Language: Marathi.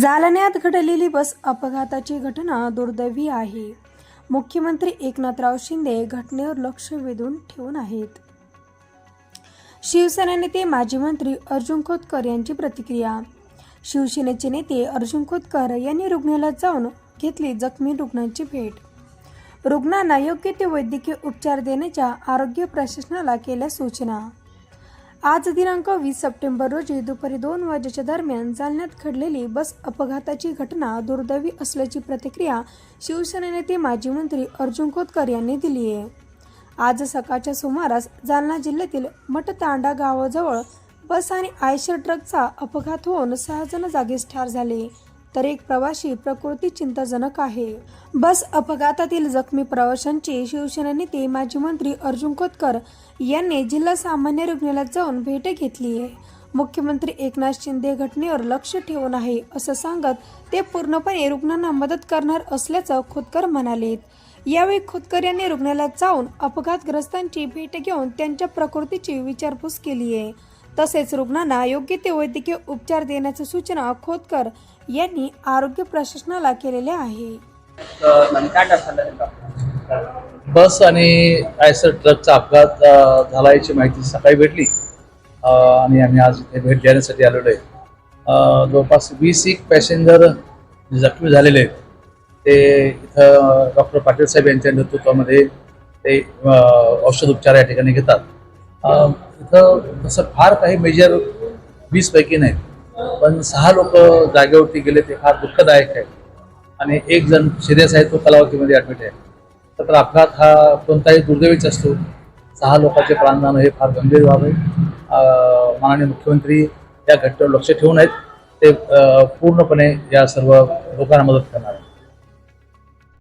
जालन्यात घडलेली बस अपघाताची घटना दुर्दैवी आहे. मुख्यमंत्री एकनाथराव शिंदे घटनेवर लक्ष वेधून ठेवून आहेत. शिवसेना नेते माजी मंत्री अर्जुन खोतकर यांची प्रतिक्रिया. शिवसेनेचे नेते अर्जुन खोतकर यांनी रुग्णालयात जाऊन घेतली जखमी रुग्णांची भेट. रुग्णांना योग्य ते वैद्यकीय उपचार देण्याच्या आरोग्य प्रशासनाला केल्या सूचना. आज दिनांक वीस सप्टेंबर रोजी दुपारी दोन वाजेच्या दरम्यान जालन्यात घडलेली बस अपघाताची घटना दुर्दैवी असल्याची प्रतिक्रिया शिवसेना नेते माजी मंत्री अर्जुन खोतकर यांनी दिली आहे. आज सकाळच्या सुमारास जालना जिल्ह्यातील मठतांडा गावाजवळ बस आणि आयशर ट्रकचा अपघात होऊन सहा जण जागीच ठार झाले. तर एक प्रवाशी प्रकृती चिंताजनक आहे. बस अपघातातील जखमी प्रवाशांची शिवसेना नेते माजी मंत्री अर्जुन खोतकर यांनी जिल्हा सामान्य रुग्णालयात जाऊन भेट घेतली आहे. मुख्यमंत्री एकनाथ शिंदे घटनेवर लक्ष ठेवून आहे असं सांगत ते पूर्णपणे रुग्णांना मदत करणार असल्याचं खोतकर म्हणाले. यावेळी खोतकर यांनी रुग्णालयात जाऊन अपघातग्रस्तांची भेट घेऊन त्यांच्या प्रकृतीची विचारपूस केली आहे. तसेच रुग्णांना योग्य ते वैद्यकीय उपचार देण्याच्या सूचना खोतकर यांनी आरोग्य प्रशासनाला केलेल्या आहे. बस आणि आयसर ट्रकचा अपघात झाला याची माहिती सकाळी भेटली. आणि आम्ही आज इथे भेट देण्यासाठी आलेलो आहे. जवळपास वीस एक पॅसेंजर जखमी झालेले आहेत ते इथं डॉक्टर पाटील साहेब यांच्या नेतृत्वामध्ये ते औषध उपचार या ठिकाणी घेतात. तिथं तसं फार काही मेजर वीसपैकी नाहीत. पण सहा लोक जागेवरती गेले ते फार दुःखदायक आहे. आणि एक जण सिरियस आहे तो कलावतीमध्ये ॲडमिट आहे. तर अपघात हा कोणताही दुर्दैवीच असतो. सहा लोकांचे प्राणदान हे फार गंभीर बाब आहे. माननीय मुख्यमंत्री या घटनेवर लक्ष ठेवून आहेत. ते पूर्णपणे या सर्व लोकांना मदत करणार